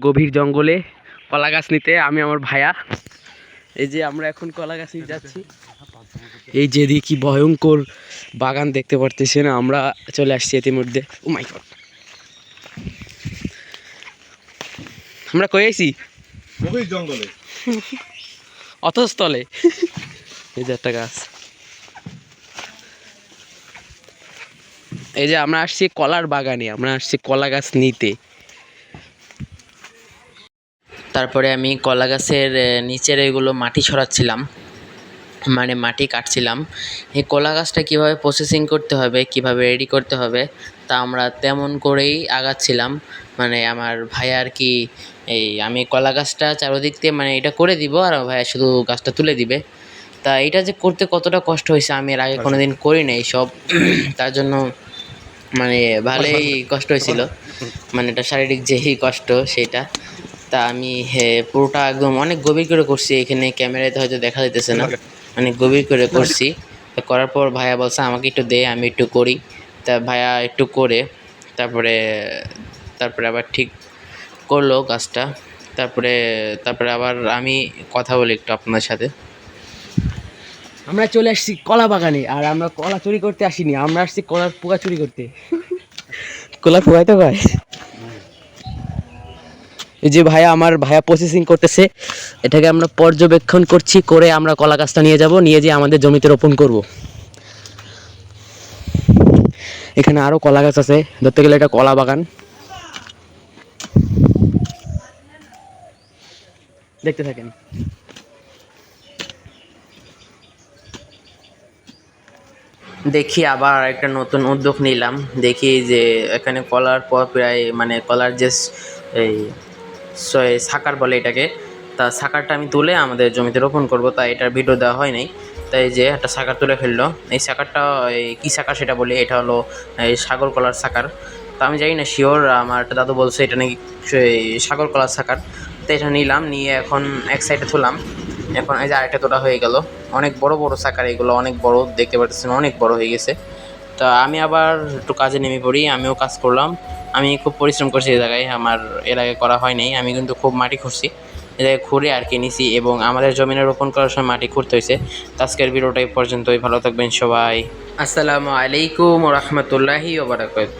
গভীর জঙ্গলে কলা গাছ নিতে আমি আমার ভাইয়া। এই যে আমরা এখন কলা গাছ নিতে যাচ্ছি। এই যে কি ভয়ঙ্কর বাগান দেখতে পারতেছেন আমরা চলে আসছি ইতিমধ্যে। ও মাই গড আমরা কই আইছি? গভীর জঙ্গলে। অথস্থলে। এই যে একটা গাছ। এই যে আমরা আসছি কলার বাগানে আমরা আসছি কলা গাছ নিতে। তারপরে আমি কলা গাছের নিচের এগুলো মাটি ছড়াচ্ছিলাম। মানে মাটি কাটছিলাম। এই কলা গাছটা কীভাবে প্রসেসিং করতে হবে কীভাবে রেডি করতে হবে তা আমরা তেমন করেই আগাচ্ছিলাম। মানে আমার ভাই আর কি এই আমি কলা গাছটা চারোদিক দিয়ে মানে এটা করে দিব আর ভাইয়া শুধু গাছটা তুলে দিবে। তা এটা যে করতে কতটা কষ্ট হয়েছে আমি এর আগে কোনো দিন করি নাই সব। তার জন্য মানে ভালোই কষ্ট হয়েছিল। মানে এটা শারীরিক যেই কষ্ট সেটা। তা আমি হে, পুরোটা একদম অনেক গভীর করে করছি এখানে ক্যামেরাতে হয়তো দেখা যাইতেছে না। অনেক গভীর করে করছি। তা করার পর ভাইয়া বলছে আমাকে একটু দে আমি একটু করি। তা ভাইয়া একটু করে তারপরে তারপরে আবার ঠিক করল কাজটা। তারপরে তারপরে আবার আমি কথা বলি একটু আপনার সাথে। আমরা চলে আসছি কলা বাগানে আর আমরা কলা চুরি করতে আসিনি আমরা আসছি কলার পোকা চুরি করতে। কলা পোকাই তো ভাই এই যে ভাইয়া আমার ভাইয়া প্রসেসিং করতেছে, এটাকে আমরা পর্যবেক্ষণ করছি, করে আমরা কলা গাছটা নিয়ে যাব, নিয়ে যেয়ে আমাদের জমিতে রোপণ করব। এখানে আরও কলা গাছ আছে, ধরতে গেলে এটা কলা বাগান। দেখতে থাকেন। দেখি আবার একটা নতুন উদ্যোগ নিলাম। দেখি যে এখানে কলার পর প্রায় মানে কলার যে এই সাকার বলে এটাকে। তা সাকারটা আমি তুলে আমাদের জমিতে রোপণ করব, তাই এটার ভিডিও দেওয়া হয় নাই। তাই যে একটা সাকার তুলে ফেলল। এই সাকারটা কী সাকার সেটা বলি, এটা হলো, এই সাগর কলার সাকার। তা আমি জানি না শিওর আমার একটা দাদু বলছে এটা নাকি সাগর কলার সাকার। তো এটা নিলাম, নিয়ে এখন এক সাইডে তুললাম। এখন এই যে আরেকটা তোটা হয়ে গেল। অনেক বড় বড় সাকার এগুলো, অনেক বড়, দেখতে পাচ্ছেন অনেক বড় হয়ে গেছে। তা আমি আবার একটু কাজে নেমে পড়ি, আমিও কাজ করলাম। আমি খুব পরিশ্রম করছি এ জায়গায়, আমার এর আগে করা হয় নাই, আমি কিন্তু খুব মাটি খুঁড়ছি। এ জায়গায় খুঁড়ে আর কি নিছি এবং আমাদের জমিনে রোপণ করার সময় মাটি খুঁড়তে হয়েছে। আজকের ভিডিওটা এই পর্যন্তই, ভালো থাকবেন সবাই। আসসালামু আলাইকুম রহমতুল্লাহি ওবরাকাত